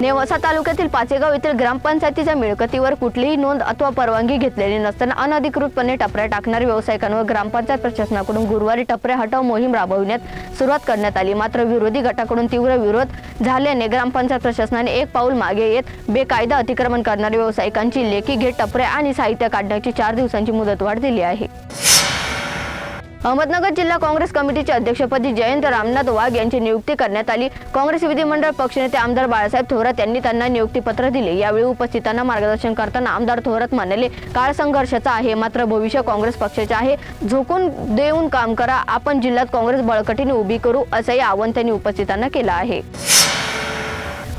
नेवासा तालुक्यातील पाचेगाव येथील ग्रामपंचायतीच्या मिळकतीवर कुठलीही नोंद अथवा परवानगी घेतलेली नसताना अनधिकृतपणे टपऱ्या टाकणाऱ्या व्यावसायिकांवर ग्रामपंचायत प्रशासनाकडून गुरुवारी टपऱ्या हटाव मोहीम राबविण्यात सुरुवात करण्यात आली. मात्र विरोधी गटाकडून तीव्र विरोध झाल्याने ग्रामपंचायत प्रशासनाने एक पाऊल मागे येत बेकायदा अतिक्रमण करणाऱ्या व्यावसायिकांची लेखी घेत टपऱ्या आणि साहित्य काढण्याची चार दिवसांची मुदतवाढ दिली आहे. अहमदनगर जिल्हा काँग्रेस कमिटीच्या अध्यक्षपदी जयंत रामनाथ वाघ यांची नियुक्ती करण्यात आली. काँग्रेस विधिमंडळ पक्षनेते आमदार बाळासाहेब थोरात यांनी त्यांना नियुक्तीपत्र दिले. यावेळी उपस्थितांना मार्गदर्शन करताना आमदार थोरात म्हणाले काळ संघर्षाचा आहे मात्र भविष्य काँग्रेस पक्षाचे आहे. झोकून देऊन काम करा. आपण जिल्ह्यात काँग्रेस बळकटीने उभी करू असंही आवाहन त्यांनी उपस्थितांना केलं आहे.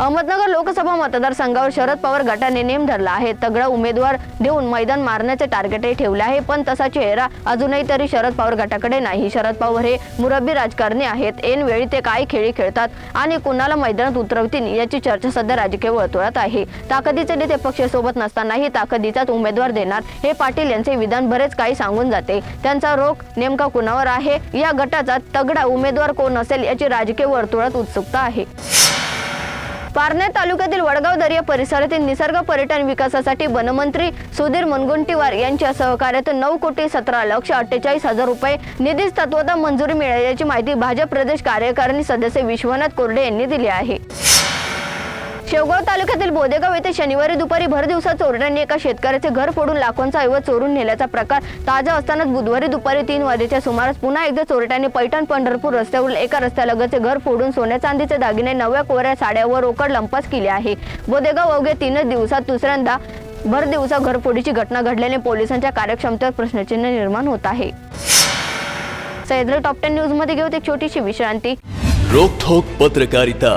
अहमदनगर लोकसभा मतदारसंघावर शरद पवार गटाने नेम धरला आहे. तगडा उमेदवार देऊन मैदान मारण्याचे टार्गेटही ठेवले आहे पण तसा चेहरा अजूनही तरी शरद पवार गटाकडे नाही. शरद पवार हे मुरब्बी राजकारणी आहेत. ऐन वेळी ते काय खेळी खेळतात आणि कुणाला मैदानात उतरवतील याची चर्चा सध्या राजकीय वर्तुळात आहे. ताकदीचे नेते पक्षासोबत नसतानाही ताकदीचाच उमेदवार देणार हे पाटील यांचे विधान बरेच काही सांगून जाते. त्यांचा रोख नेमका कुणावर आहे? या गटाचा तगडा उमेदवार कोण असेल याची राजकीय वर्तुळात उत्सुकता आहे. पारनेर तालुक्यातील वडगाव दर्या परिसरातील निसर्ग पर्यटन विकासासाठी वनमंत्री सुधीर मुनगुंटीवार यांच्या सहकार्यातून नऊ कोटी सतरा लक्ष अठ्ठेचाळीस हजार रुपये निधीस तत्वता मंजुरी मिळाल्याची माहिती भाजप प्रदेश कार्यकारिणी सदस्य विश्वनाथ कोरडे यांनी दिली आहे. शेवगाव तालुक्यातील बोदेगाव येथे शनिवारी दुपारी भर दिवसात चोरट्यांनी एका शेतकऱ्याचे घर फोडून लाखोंचा ऐवज चोरून नेल्याचा प्रकार ताजा असतानाच बुधवारी दुपारी तीन वाजेच्या सुमारास पुन्हा एकदा चोरट्यांनी पैठण पंढरपूर रस्त्यावरील एका रस्त्यालगतचे घर फोडून सोन्या चांदीचे दागिने नव्या कोऱ्या साड्यावर रोकड लंपास केले आहे. बोदेगाव अवघ्या तीनच दिवसात दुसऱ्यांदा भर दिवसा घरफोडीची घटना घडल्याने पोलिसांच्या कार्यक्षमतेवर प्रश्नचिन्ह निर्माण होत आहे. सह्याद्री टॉप टेन न्यूजमध्ये घेऊ एक छोटीशी विश्रांती. रोखोक पत्रकारिता.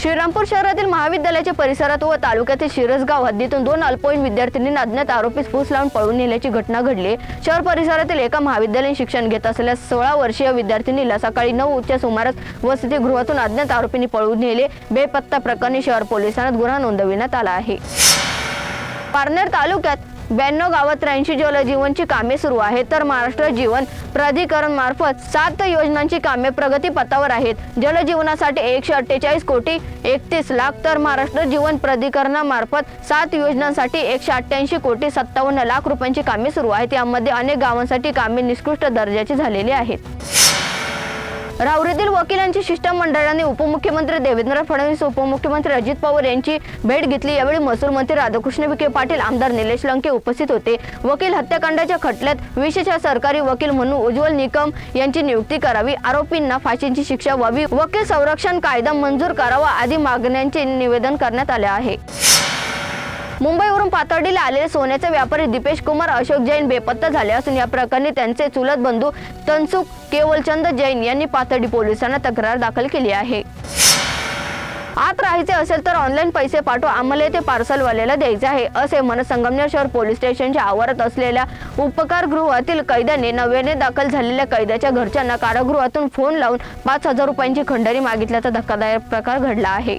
श्रीरामपूर शहरातील महाविद्यालयाच्या परिसरात व तालुक्यातील शिरसगाव हद्दीतून दोन अल्पवयीन विद्यार्थिनींना अज्ञात आरोपीस फूस लावून पळून नेल्याची घटना घडली. शहर परिसरातील एका महाविद्यालयीन शिक्षण घेत असलेल्या सोळा वर्षीय विद्यार्थिनीला सकाळी नऊच्या सुमारास वसतिगृहातून अज्ञात आरोपींनी पळून नेले. बेपत्ता प्रकरणी शहर पोलिसांना गुन्हा नोंदविण्यात आला आहे. पारनेर तालुक्यात ब्याण्णव गावात त्र्याऐंशी जलजीवनची कामे सुरू आहेत. तर महाराष्ट्र जीवन प्राधिकरण मार्फत सात योजनांची कामे प्रगतीपथावर आहेत. जलजीवनासाठी एकशे अठ्ठेचाळीस कोटी एकतीस लाख तर महाराष्ट्र जीवन प्राधिकरणामार्फत सात योजनांसाठी एकशे अठ्ठ्याऐंशी कोटी सत्तावन्न लाख रुपयांची कामे सुरू आहेत. यामध्ये अनेक गावांसाठी कामे निकृष्ट दर्जाची झालेली आहेत. राहुरीतील वकिलांची शिष्टमंडळाने उपमुख्यमंत्री देवेंद्र फडणवीस उपमुख्यमंत्री अजित पवार यांची भेट घेतली. यावेळी महसूल मंत्री राधाकृष्ण विखे पाटील आमदार निलेश लंके उपस्थित होते. वकील हत्याकांडाच्या खटल्यात विशेष सरकारी वकील म्हणून उज्ज्वल निकम यांची नियुक्ती करावी. आरोपींना फाशीची शिक्षा व्हावी. वकील संरक्षण कायदा मंजूर करावा आदी मागण्यांचे निवेदन करण्यात आले आहे. मुंबईवरून पातळीला आलेले सोन्याचे व्यापारी दीपेश कुमार अशोक जैन बेपत्ता झाले असून या प्रकरणी त्यांचे चुलत बंधू तनसुख केवलचंद जैन यांनी पातळी पोलिसांना तक्रार दाखल केली आहे. आत राहायचे असेल तर ऑनलाईन पैसे पाठवा आम्हाला ते पार्सलवाल्याला द्यायचे आहे असे मनसंगमनेर शहर पोलीस स्टेशनच्या आवारात असलेल्या उपकारगृहातील कैद्याने नव्याने दाखल झालेल्या कैद्याच्या घरच्यांना कारागृहातून फोन लावून पाच हजार रुपयांची खंडणी मागितल्याचा धक्कादायक प्रकार घडला आहे.